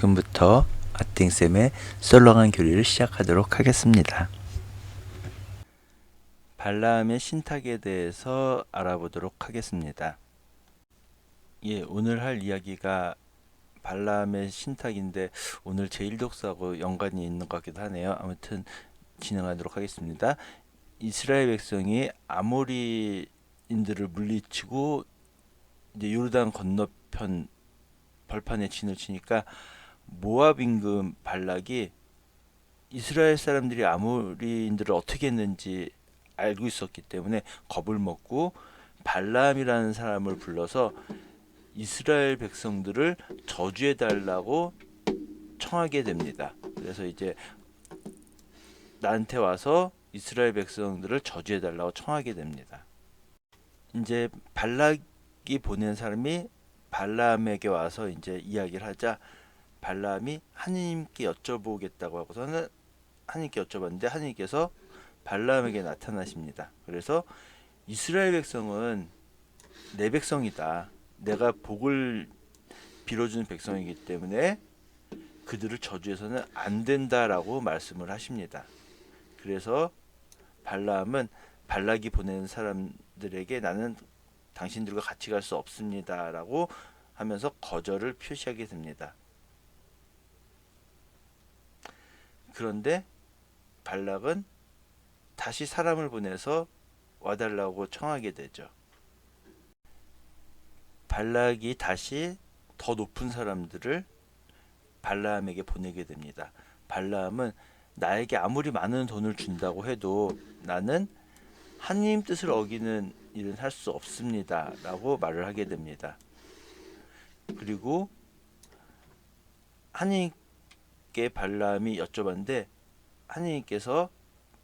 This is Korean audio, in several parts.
지금부터 아팅쌤의 썰렁한 교리를 시작하도록 하겠습니다. 발라함의 신탁에 대해서 알아보도록 하겠습니다. 예, 오늘 할 이야기가 발라함의 신탁인데 오늘 제1독서하고 연관이 있는 것 같기도 하네요. 아무튼 진행하도록 하겠습니다. 이스라엘 백성이 아모리인들을 물리치고 이제 요르단 건너편 벌판에 진을 치니까 모압 임금 발락이 이스라엘 사람들이 아모리인들을 어떻게 했는지 알고 있었기 때문에 겁을 먹고 발람이라는 사람을 불러서 이스라엘 백성들을 저주해 달라고 청하게 됩니다. 그래서 이제 나한테 와서 이스라엘 백성들을 저주해 달라고 청하게 됩니다. 이제 발락이 보낸 사람이 발람에게 와서 이제 이야기를 하자 발람이 하느님께 여쭤보겠다고 하고서는 하느님께 여쭤봤는데 하느님께서 발람에게 나타나십니다. 그래서 이스라엘 백성은 내 백성이다. 내가 복을 빌어주는 백성이기 때문에 그들을 저주해서는 안 된다라고 말씀을 하십니다. 그래서 발람은 발락이 보낸 사람들에게 나는 당신들과 같이 갈 수 없습니다라고 하면서 거절을 표시하게 됩니다. 그런데 발락은 다시 사람을 보내서 와달라고 청하게 되죠. 발락이 다시 더 높은 사람들을 발라함에게 보내게 됩니다. 발라함은 나에게 아무리 많은 돈을 준다고 해도 나는 하나님 뜻을 어기는 일은 할 수 없습니다. 라고 말을 하게 됩니다. 그리고 하나님 께 발라함이 여쭤봤는데 하나님께서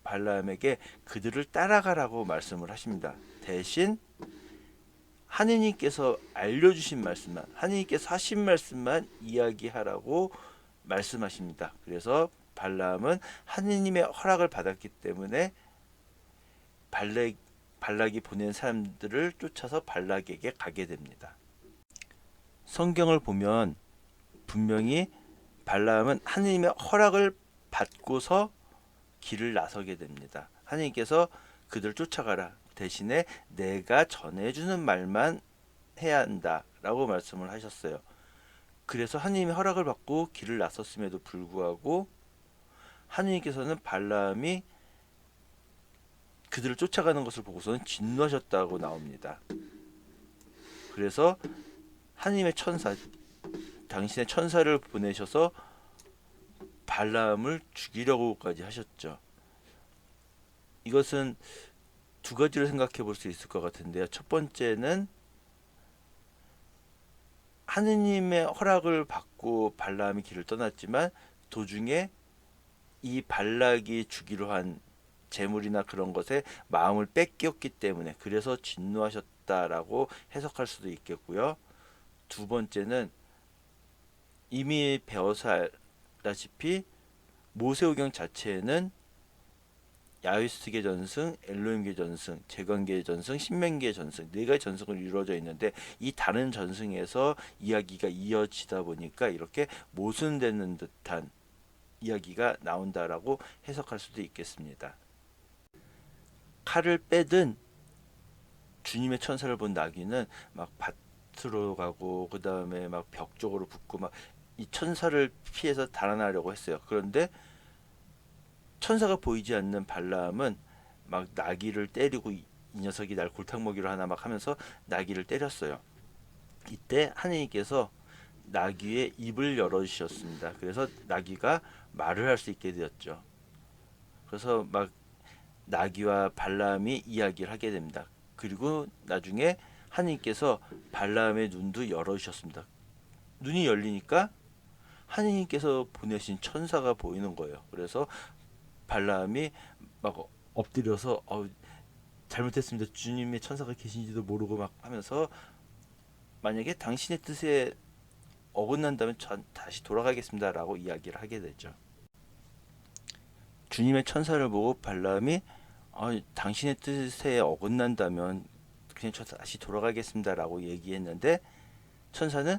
발라함에게 그들을 따라가라고 말씀을 하십니다. 대신 하느님께서 알려주신 말씀만, 하느님께서 하신 말씀만 이야기하라고 말씀하십니다. 그래서 발람은 하느님의 허락을 받았기 때문에 발락, 발락이 보낸 사람들을 쫓아서 발락에게 가게 됩니다. 성경을 보면 분명히 발람은 하느님의 허락을 받고서 길을 나서게 됩니다. 하느님께서 그들 쫓아가라. 대신에 내가 전해주는 말만 해야 한다라고 말씀을 하셨어요. 그래서 하나님의 허락을 받고 길을 나섰음에도 불구하고 하나님께서는 발람이 그들을 쫓아가는 것을 보고서는 진노하셨다고 나옵니다. 그래서 하나님의 천사, 당신의 천사를 보내셔서 발람을 죽이려고까지 하셨죠. 이것은 두 가지로 생각해 볼 수 있을 것 같은데요. 첫 번째는 하느님의 허락을 받고 발람이 길을 떠났지만 도중에 이 발락이 주기로 한 재물이나 그런 것에 마음을 뺏겼기 때문에 그래서 진노하셨다라고 해석할 수도 있겠고요. 두 번째는 이미 배워서 알다시피 모세오경 자체에는 야휘스계 전승, 엘로힘계 전승, 재관계 전승, 신명계 전승 네 가지 전승으로 이루어져 있는데 이 다른 전승에서 이야기가 이어지다 보니까 이렇게 모순되는 듯한 이야기가 나온다라고 해석할 수도 있겠습니다. 칼을 빼든 주님의 천사를 본 나귀는 막 밭으로 가고 그 다음에 막 벽 쪽으로 붙고 막 이 천사를 피해서 달아나려고 했어요. 그런데 천사가 보이지 않는 발람은 막 나귀를 때리고 이, 이 녀석이 날 골탕 먹이로 하나 막 하면서 나귀를 때렸어요. 이때 하느님께서 나귀의 입을 열어 주셨습니다. 그래서 나귀가 말을 할 수 있게 되었죠. 그래서 막 나귀와 발람이 이야기를 하게 됩니다. 그리고 나중에 하느님께서 발람의 눈도 열어 주셨습니다. 눈이 열리니까 하느님께서 보내신 천사가 보이는 거예요. 그래서 발람이 막 엎드려서 어, 잘못했습니다. 주님의 천사가 계신지도 모르고 막 하면서 만약에 당신의 뜻에 어긋난다면 전 다시 돌아가겠습니다라고 이야기를 하게 되죠. 주님의 천사를 보고 발람이 어, 당신의 뜻에 어긋난다면 그냥 저 다시 돌아가겠습니다라고 얘기했는데 천사는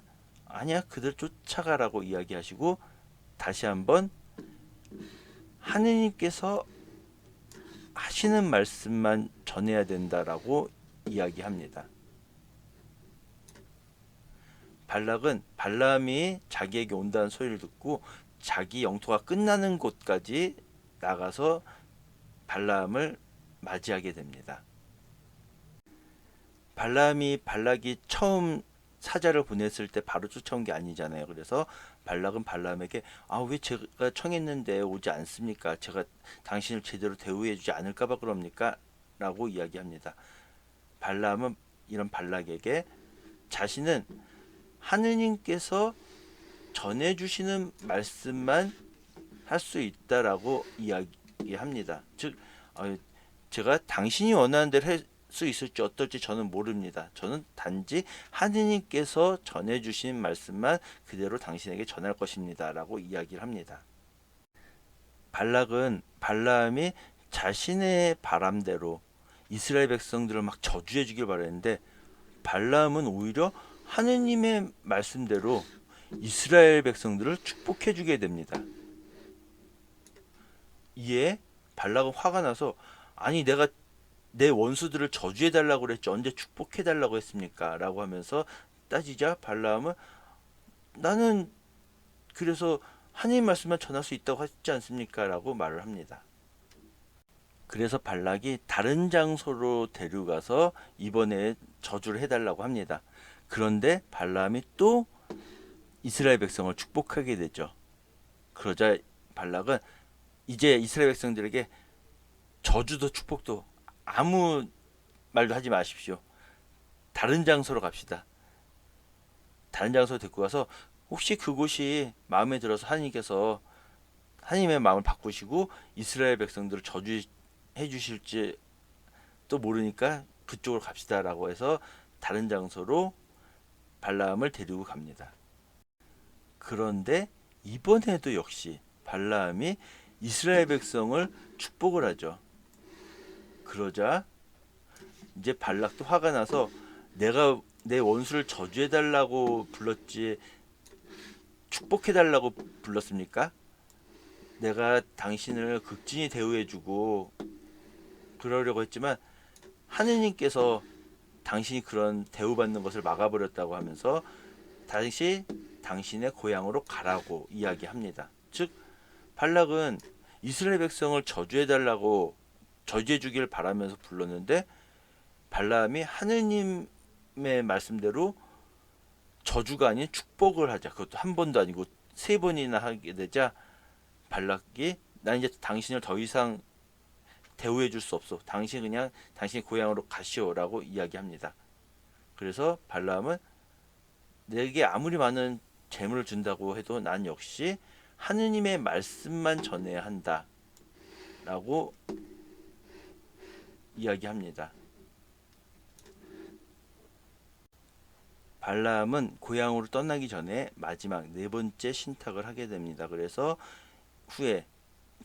아니야 그들 쫓아가라고 이야기하시고 다시 한번 하느님께서 하시는 말씀만 전해야 된다라고 이야기합니다. 발락은 발람이 자기에게 온다는 소리를 듣고 자기 영토가 끝나는 곳까지 나가서 발람을 맞이하게 됩니다. 발람이 발락이 처음 사자를 보냈을 때 바로 쫓아온 게 아니잖아요. 그래서 발락은 발람에게 아 왜 제가 청했는데 오지 않습니까? 제가 당신을 제대로 대우해주지 않을까봐 그럽니까? 라고 이야기합니다. 발람은 이런 발락에게 자신은 하느님께서 전해주시는 말씀만 할 수 있다라고 이야기합니다. 즉, 어, 제가 당신이 원하는 대로 할 수 있을지 어떨지 저는 모릅니다. 저는 단지 하느님께서 전해주신 말씀만 그대로 당신에게 전할 것입니다 라고 이야기를 합니다. 발락은 발라함이 자신의 바람대로 이스라엘 백성들을 막 저주해 주길 바랬는데 발라함은 오히려 하느님의 말씀대로 이스라엘 백성들을 축복해 주게 됩니다. 이에 발락은 화가 나서 아니 내가 내 원수들을 저주해 달라고 그랬지 언제 축복해 달라고 했습니까? 라고 하면서 따지자 발라함은 나는 그래서 하나님 말씀만 전할 수 있다고 하지 않습니까? 라고 말을 합니다. 그래서 발락이 다른 장소로 데려가서 이번에 저주를 해달라고 합니다. 그런데 발람이 또 이스라엘 백성을 축복하게 되죠. 그러자 발락은 이제 이스라엘 백성들에게 저주도 축복도 아무 말도 하지 마십시오. 다른 장소로 갑시다. 다른 장소로 데리고 가서 혹시 그곳이 마음에 들어서 하나님께서 하나님의 마음을 바꾸시고 이스라엘 백성들을 저주해 주실지 또 모르니까 그쪽으로 갑시다라고 해서 다른 장소로 발라함을 데리고 갑니다. 그런데 이번에도 역시 발라함이 이스라엘 백성을 축복을 하죠. 그러자 이제 발락도 화가 나서 내가 내 원수를 저주해 달라고 불렀지 축복해 달라고 불렀습니까? 내가 당신을 극진히 대우해 주고 그러려고 했지만 하느님께서 당신이 그런 대우받는 것을 막아버렸다고 하면서 다시 당신의 고향으로 가라고 이야기합니다. 즉 발락은 이스라엘 백성을 저주해 달라고 저주해 주길 바라면서 불렀는데 발람이 하느님의 말씀대로 저주가 아닌 축복을 하자. 그것도 한 번도 아니고 세 번이나 하게 되자 발락이 나 이제 당신을 더 이상 대우해 줄 수 없어. 당신 그냥 당신 고향으로 가시오라고 이야기합니다. 그래서 발람은 내게 아무리 많은 재물을 준다고 해도 난 역시 하느님의 말씀만 전해야 한다. 라고 이야기합니다. 발람은 고향으로 떠나기 전에 마지막 네 번째 신탁을 하게 됩니다. 그래서 후에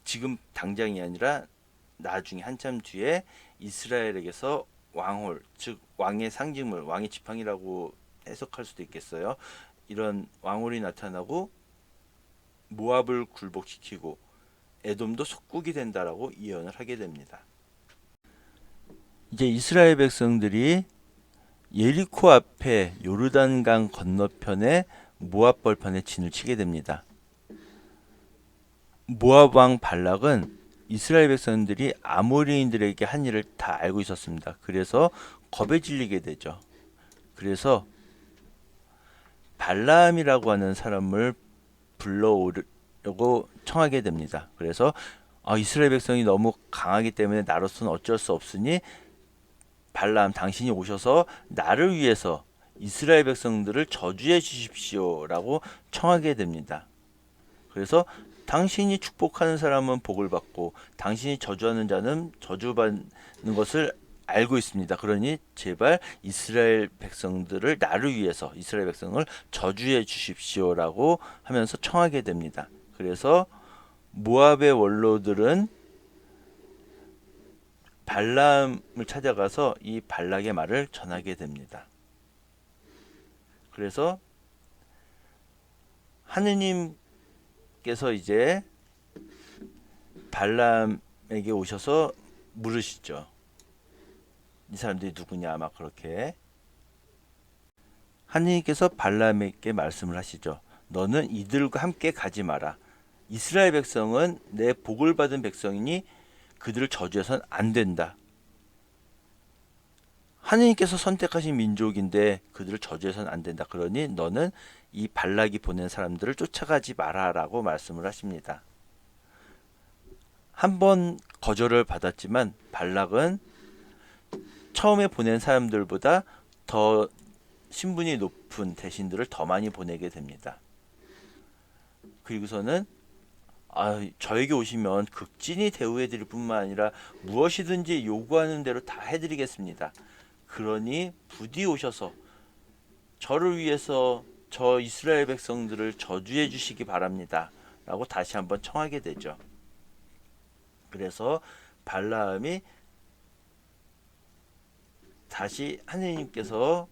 지금 당장이 아니라 나중에 한참 뒤에 이스라엘에게서 왕홀, 즉 왕의 상징물, 왕의 지팡이라고 해석할 수도 있겠어요. 이런 왕홀이 나타나고 모압을 굴복시키고 에돔도 속국이 된다라고 예언을 하게 됩니다. 이제 이스라엘 백성들이 예리코 앞에 요르단강 건너편에 모압 벌판에 진을 치게 됩니다. 모압 왕 발락은 이스라엘 백성들이 아모리인들에게 한 일을 다 알고 있었습니다. 그래서 겁에 질리게 되죠. 그래서 발라함이라고 하는 사람을 불러오려고 청하게 됩니다. 그래서 아, 이스라엘 백성이 너무 강하기 때문에 나로서는 어쩔 수 없으니 발람 당신이 오셔서 나를 위해서 이스라엘 백성들을 저주해 주십시오라고 청하게 됩니다. 그래서 당신이 축복하는 사람은 복을 받고 당신이 저주하는 자는 저주받는 것을 알고 있습니다. 그러니 제발 이스라엘 백성들을 나를 위해서 이스라엘 백성을 저주해 주십시오라고 하면서 청하게 됩니다. 그래서 모압의 원로들은 발람을 찾아가서 이 발락의 말을 전하게 됩니다. 그래서 하느님께서 이제 발람에게 오셔서 물으시죠. 이 사람들이 누구냐 막 그렇게 하느님께서 발람에게 말씀을 하시죠. 너는 이들과 함께 가지 마라. 이스라엘 백성은 내 복을 받은 백성이니 그들을 저주해선 안 된다. 하느님께서 선택하신 민족인데 그들을 저주해선 안 된다. 그러니 너는 이 발락이 보낸 사람들을 쫓아가지 마라라고 말씀을 하십니다. 한 번 거절을 받았지만 발락은 처음에 보낸 사람들보다 더 신분이 높은 대신들을 더 많이 보내게 됩니다. 그리고서는 아, 저에게 오시면 극진히 대우해 드릴 뿐만 아니라 무엇이든지 요구하는 대로 다 해드리겠습니다. 그러니 부디 오셔서 저를 위해서 저 이스라엘 백성들을 저주해 주시기 바랍니다. 라고 다시 한번 청하게 되죠. 그래서 발라함이 다시 하느님께서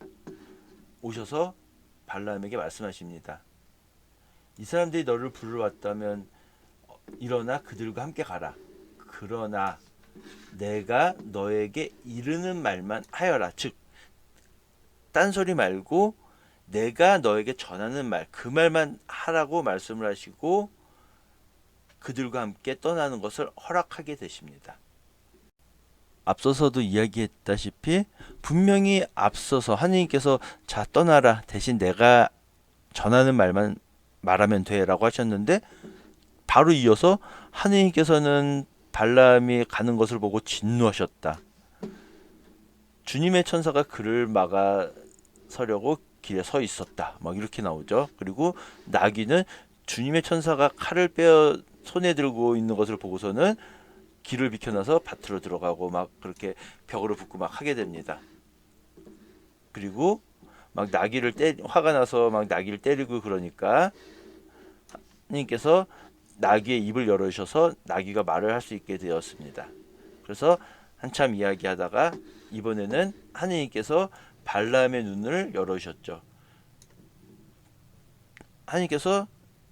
오셔서 발라함에게 말씀하십니다. 이 사람들이 너를 부르러 왔다면 어, 일어나 그들과 함께 가라. 그러나 내가 너에게 이르는 말만 하여라. 즉 딴소리 말고 내가 너에게 전하는 말 그 말만 하라고 말씀을 하시고 그들과 함께 떠나는 것을 허락하게 되십니다. 앞서서도 이야기했다시피 분명히 앞서서 하느님께서 자 떠나라 대신 내가 전하는 말만 말하면 돼라고 하셨는데 바로 이어서 하느님께서는 발람이 가는 것을 보고 진노하셨다. 주님의 천사가 그를 막아 서려고 길에 서 있었다. 막 이렇게 나오죠. 그리고 나귀는 주님의 천사가 칼을 빼어 손에 들고 있는 것을 보고서는 길을 비켜놔서 밭으로 들어가고 막 그렇게 벽으로 붙고 막 하게 됩니다. 그리고 막 나귀를 때 화가 나서 막 나귀를 때리고 그러니까 하나님께서 나귀의 입을 열어주셔서 나귀가 말을 할 수 있게 되었습니다. 그래서 한참 이야기하다가 이번에는 하느님께서 발람의 눈을 열어주셨죠. 하느님께서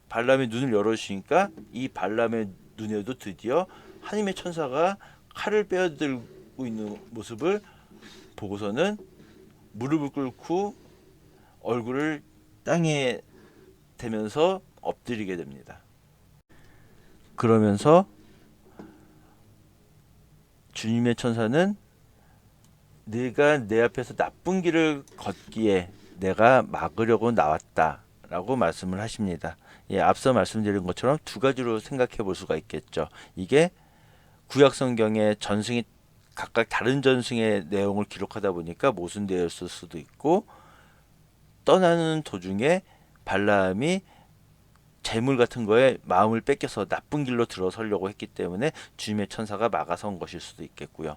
발람의 눈을 열어주시니까 이 발람의 눈에도 드디어 하나님의 천사가 칼을 빼어들고 있는 모습을 보고서는 무릎을 꿇고 얼굴을 땅에 대면서 엎드리게 됩니다. 그러면서 주님의 천사는 네가 내 앞에서 나쁜 길을 걷기에 내가 막으려고 나왔다라고 말씀을 하십니다. 예, 앞서 말씀드린 것처럼 두 가지로 생각해 볼 수가 있겠죠. 이게 구약 성경의 전승이 각각 다른 전승의 내용을 기록하다 보니까 모순되었을 수도 있고 떠나는 도중에 발라함이 재물 같은 거에 마음을 뺏겨서 나쁜 길로 들어서려고 했기 때문에 주님의 천사가 막아선 것일 수도 있겠고요.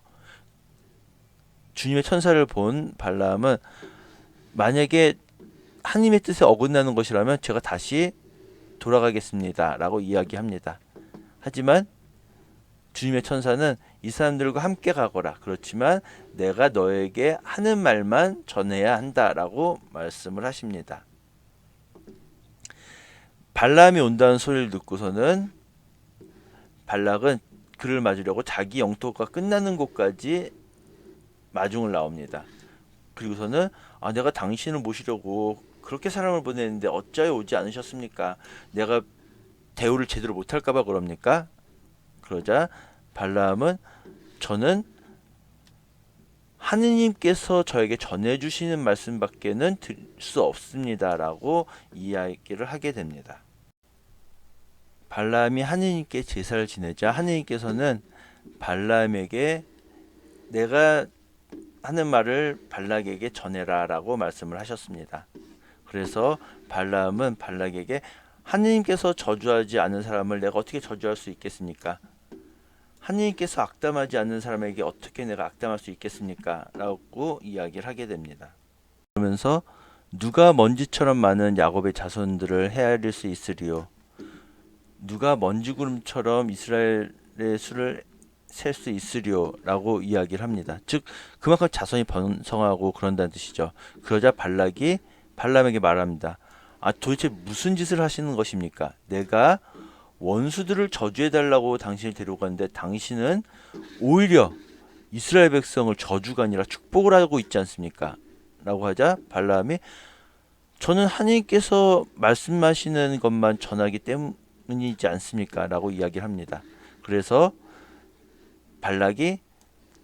주님의 천사를 본 발라함은 만약에 하나님의 뜻에 어긋나는 것이라면 제가 다시 돌아가겠습니다라고 이야기합니다. 하지만 주님의 천사는 이 사람들과 함께 가거라. 그렇지만 내가 너에게 하는 말만 전해야 한다라고 말씀을 하십니다. 발람이 온다는 소리를 듣고서는 발락은 그를 맞으려고 자기 영토가 끝나는 곳까지 마중을 나옵니다. 그리고서는 아 내가 당신을 모시려고 그렇게 사람을 보냈는데 어찌하여 오지 않으셨습니까? 내가 대우를 제대로 못할까봐 그럽니까? 그러자 발라함은 저는 하느님께서 저에게 전해주시는 말씀밖에는 들 수 없습니다 라고 이야기를 하게 됩니다. 발라함이 하느님께 제사를 지내자 하느님께서는 발라함에게 내가 하는 말을 발락에게 전해라 라고 말씀을 하셨습니다. 그래서 발라함은 발락에게 하느님께서 저주하지 않은 사람을 내가 어떻게 저주할 수 있겠습니까? 하느님께서 악담하지 않는 사람에게 어떻게 내가 악담할 수 있겠습니까? 라고 이야기를 하게 됩니다. 그러면서 누가 먼지처럼 많은 야곱의 자손들을 헤아릴 수 있으리요? 누가 먼지구름처럼 이스라엘의 수를 셀 수 있으리요? 라고 이야기를 합니다. 즉 그만큼 자손이 번성하고 그런다는 뜻이죠. 그러자 발락이 발람에게 말합니다. 아 도대체 무슨 짓을 하시는 것입니까? 내가 원수들을 저주해 달라고 당신을 데려갔는데 당신은 오히려 이스라엘 백성을 저주가 아니라 축복을 하고 있지 않습니까? 라고 하자 발라함이 저는 하나님께서 말씀하시는 것만 전하기 때문이지 않습니까? 라고 이야기를 합니다. 그래서 발락이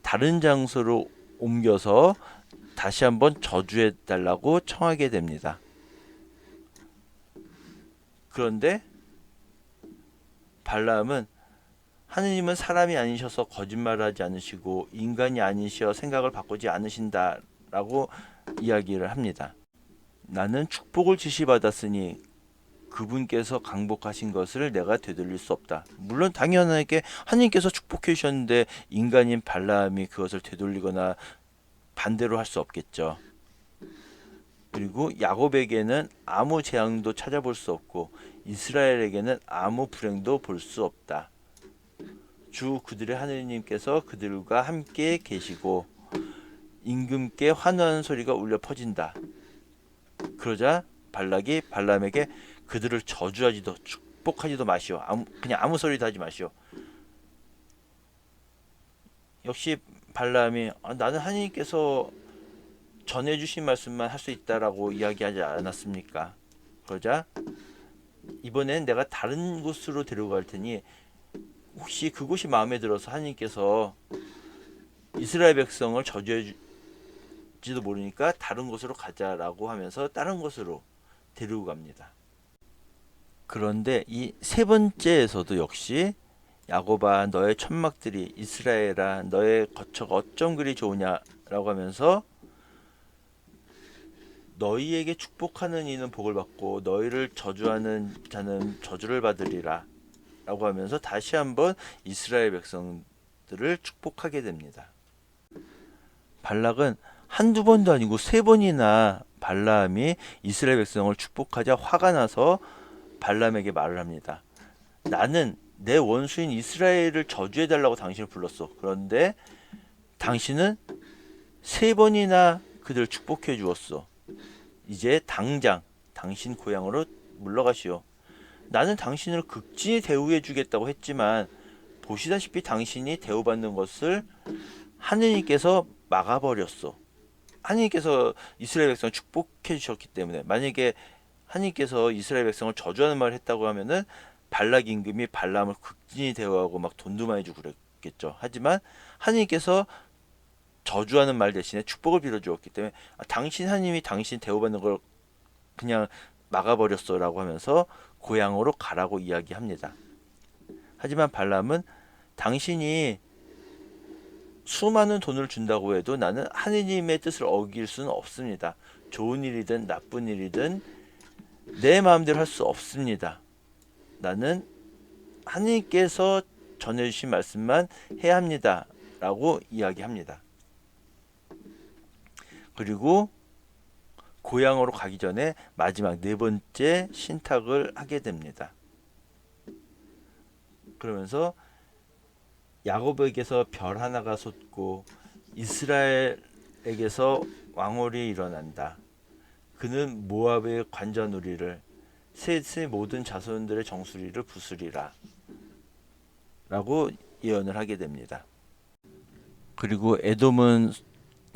다른 장소로 옮겨서 다시 한번 저주해 달라고 청하게 됩니다. 그런데 발라함은 하느님은 사람이 아니셔서 거짓말하지 않으시고 인간이 아니셔 생각을 바꾸지 않으신다라고 이야기를 합니다. 나는 축복을 지시받았으니 그분께서 강복하신 것을 내가 되돌릴 수 없다. 물론 당연하게 하나님께서 축복해 주셨는데 인간인 발라함이 그것을 되돌리거나 반대로 할 수 없겠죠. 그리고 야곱에게는 아무 재앙도 찾아볼 수 없고 이스라엘에게는 아무 불행도 볼 수 없다. 주 그들의 하느님께서 그들과 함께 계시고 임금께 환호하는 소리가 울려 퍼진다. 그러자 발락이 발람에게 그들을 저주하지도 축복하지도 마시오. 아무, 그냥 아무 소리도 하지 마시오. 역시 발람이 아, 나는 하나님께서 전해주신 말씀만 할 수 있다라고 이야기하지 않았습니까? 그러자 이번엔 내가 다른 곳으로 데려갈 테니 혹시 그곳이 마음에 들어서 하나님께서 이스라엘 백성을 저주해지도 모르니까 다른 곳으로 가자라고 하면서 다른 곳으로 데리고 갑니다. 그런데 이 세 번째에서도 역시 야곱아 너의 천막들이 이스라엘아 너의 거처가 어쩜 그리 좋으냐라고 하면서 너희에게 축복하는 이는 복을 받고 너희를 저주하는 자는 저주를 받으리라 라고 하면서 다시 한번 이스라엘 백성들을 축복하게 됩니다. 발락은 한두 번도 아니고 세 번이나 발라함이 이스라엘 백성을 축복하자 화가 나서 발람에게 말을 합니다. 나는 내 원수인 이스라엘을 저주해 달라고 당신을 불렀어. 그런데 당신은 세 번이나 그들을 축복해 주었어. 이제 당장 당신 고향으로 물러가시오. 나는 당신을 극진히 대우해 주겠다고 했지만 보시다시피 당신이 대우받는 것을 하느님께서 막아버렸어. 하느님께서 이스라엘 백성을 축복해 주셨기 때문에 만약에 하느님께서 이스라엘 백성을 저주하는 말을 했다고 하면은 발락 임금이 발람을 극진히 대우하고 막 돈도 많이 주고 그랬겠죠. 하지만 하느님께서 저주하는 말 대신에 축복을 빌어 주었기 때문에 아, 당신 하나님이 당신 대우받는 걸 그냥 막아버렸어라고 하면서 고향으로 가라고 이야기합니다. 하지만 발람은 당신이 수많은 돈을 준다고 해도 나는 하느님의 뜻을 어길 수는 없습니다. 좋은 일이든 나쁜 일이든 내 마음대로 할 수 없습니다. 나는 하느님께서 전해주신 말씀만 해야 합니다. 라고 이야기합니다. 그리고 고향으로 가기 전에 마지막 네 번째 신탁을 하게 됩니다. 그러면서 야곱에게서 별 하나가 솟고 이스라엘에게서 왕월이 일어난다. 그는 모압의 관자놀이를 셋의 모든 자손들의 정수리를 부수리라. 라고 예언을 하게 됩니다. 그리고 에돔은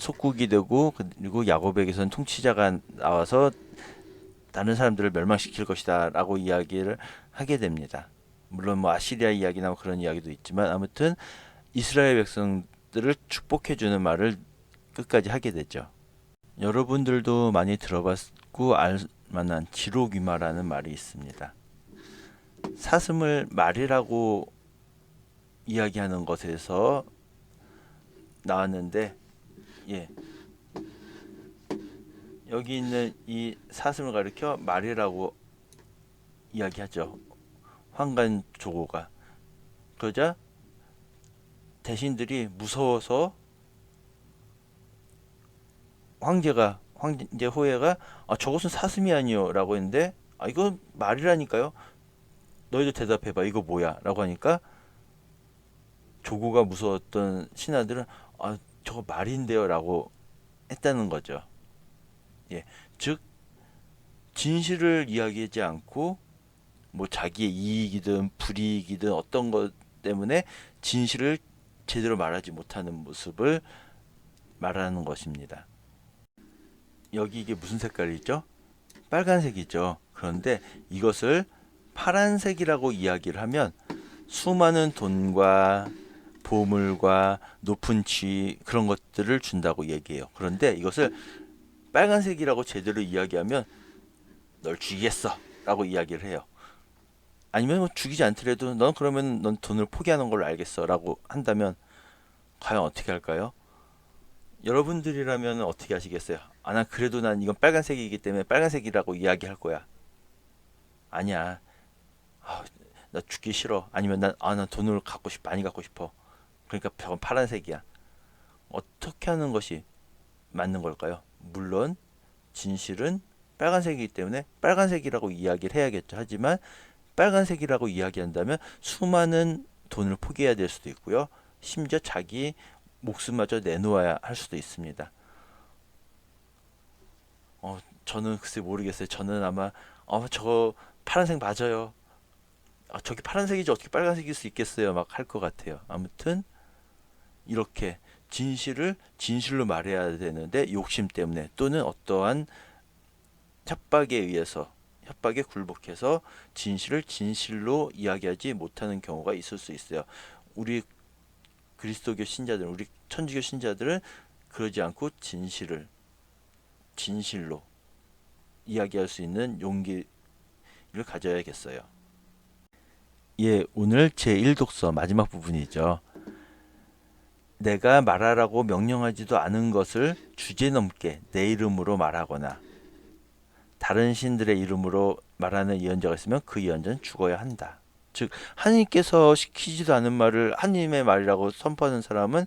속국이 되고 그리고 야곱에게서는 통치자가 나와서 다른 사람들을 멸망시킬 것이다라고 이야기를 하게 됩니다. 물론 뭐 아시리아 이야기나 뭐 그런 이야기도 있지만 아무튼 이스라엘 백성들을 축복해 주는 말을 끝까지 하게 되죠. 여러분들도 많이 들어봤고 알 만한 지록위마라는 말이 있습니다. 사슴을 말이라고 이야기하는 것에서 나왔는데 예. 여기 있는 이 사슴을 가리켜 말이라고 이야기하죠. 황간 조고가. 그러자 대신들이 무서워서 황제가 황제 호예가 아, 저것은 사슴이 아니요라고 했는데 아 이건 말이라니까요. 너희도 대답해봐 이거 뭐야라고 하니까 조고가 무서웠던 신하들은 아 저거 말인데요라고 했다는 거죠. 예, 즉 진실을 이야기하지 않고 뭐 자기의 이익이든 불이익이든 어떤 것 때문에 진실을 제대로 말하지 못하는 모습을 말하는 것입니다. 여기 이게 무슨 색깔이죠? 빨간색이죠. 그런데 이것을 파란색이라고 이야기를 하면 수많은 돈과 보물과 높은 지위 그런 것들을 준다고 얘기해요. 그런데 이것을 빨간색이라고 제대로 이야기하면 널 죽이겠어 라고 이야기를 해요. 아니면 뭐 죽이지 않더라도 넌 그러면 넌 돈을 포기하는 걸로 알겠어 라고 한다면 과연 어떻게 할까요? 여러분들이라면 어떻게 하시겠어요? 아, 난 그래도 난 이건 빨간색이기 때문에 빨간색이라고 이야기할 거야. 아니야. 아, 나 죽기 싫어. 아니면 난, 아, 난 돈을 갖고 싶, 많이 갖고 싶어. 그러니까 저건 파란색이야. 어떻게 하는 것이 맞는 걸까요? 물론, 진실은 빨간색이기 때문에 빨간색이라고 이야기를 해야겠죠. 하지만, 빨간색이라고 이야기한다면 수많은 돈을 포기해야 될 수도 있고요. 심지어 자기 목숨마저 내놓아야 할 수도 있습니다. 어, 저는 글쎄 모르겠어요. 저는 아마 어, 저 파란색 맞아요. 아, 저기 파란색이지 어떻게 빨간색일 수 있겠어요? 막 할 것 같아요. 아무튼 이렇게 진실을 진실로 말해야 되는데 욕심 때문에 또는 어떠한 협박에 의해서 협박에 굴복해서 진실을 진실로 이야기하지 못하는 경우가 있을 수 있어요. 우리 그리스도교 신자들, 우리 천주교 신자들은 그러지 않고 진실을 진실로 이야기할 수 있는 용기를 가져야겠어요. 예, 오늘 제 1독서 마지막 부분이죠. 내가 말하라고 명령하지도 않은 것을 주제넘게 내 이름으로 말하거나 다른 신들의 이름으로 말하는 예언자가 있으면 그 예언자는 죽어야 한다. 즉 하나님께서 시키지도 않은 말을 하나님의 말이라고 선포하는 사람은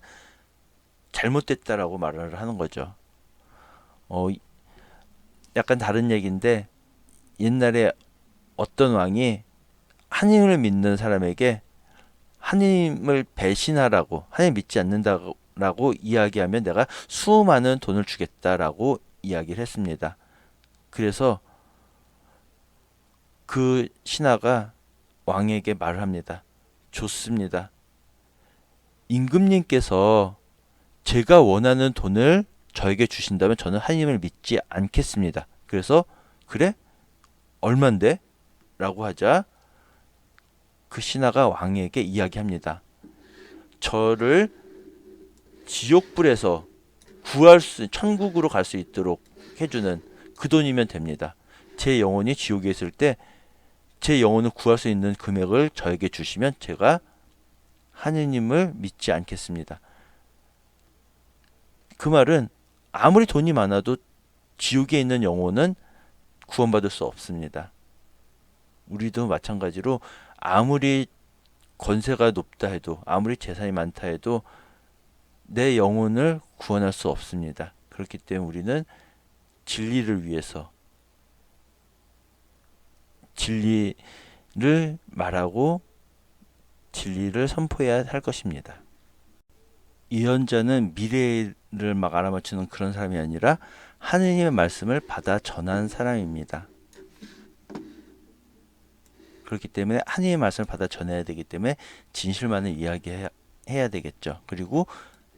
잘못됐다라고 말을 하는 거죠. 어, 약간 다른 얘기인데 옛날에 어떤 왕이 하나님을 믿는 사람에게 하나님을 배신하라고 하나님 믿지 않는다라고 이야기하면 내가 수많은 돈을 주겠다라고 이야기를 했습니다. 그래서 그 신하가 왕에게 말을 합니다. 좋습니다. 임금님께서 제가 원하는 돈을 저에게 주신다면 저는 하나님을 믿지 않겠습니다. 그래서 그래? 얼만데? 라고 하자 그 신하가 왕에게 이야기합니다. 저를 지옥불에서 구할 수 천국으로 갈 수 있도록 해주는 그 돈이면 됩니다. 제 영혼이 지옥에 있을 때 제 영혼을 구할 수 있는 금액을 저에게 주시면 제가 하느님을 믿지 않겠습니다. 그 말은 아무리 돈이 많아도 지옥에 있는 영혼은 구원받을 수 없습니다. 우리도 마찬가지로 아무리 권세가 높다 해도 아무리 재산이 많다 해도 내 영혼을 구원할 수 없습니다. 그렇기 때문에 우리는 진리를 위해서 진리를 말하고 진리를 선포해야 할 것입니다. 예언자는 미래를 막 알아맞히는 그런 사람이 아니라 하느님의 말씀을 받아 전한 사람입니다. 그렇기 때문에 하느님의 말씀을 받아 전해야 되기 때문에 진실만을 이야기해야 해야 되겠죠. 그리고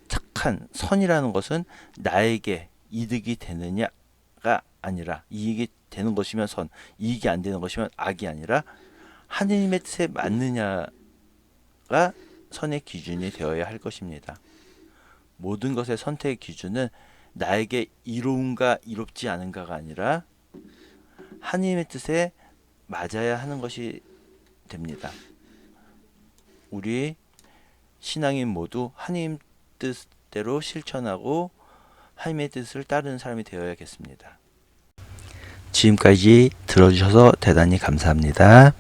착한 선이라는 것은 나에게 이득이 되느냐가 아니라 이익이 되는 것이면 선, 이익이 안 되는 것이면 악이 아니라 하느님의 뜻에 맞느냐가 선의 기준이 되어야 할 것입니다. 모든 것의 선택의 기준은 나에게 이로운가 이롭지 않은가가 아니라 하느님의 뜻에 맞아야 하는 것이 됩니다. 우리 신앙인 모두 하나님 뜻대로 실천하고 하나님의 뜻을 따르는 사람이 되어야겠습니다. 지금까지 들어주셔서 대단히 감사합니다.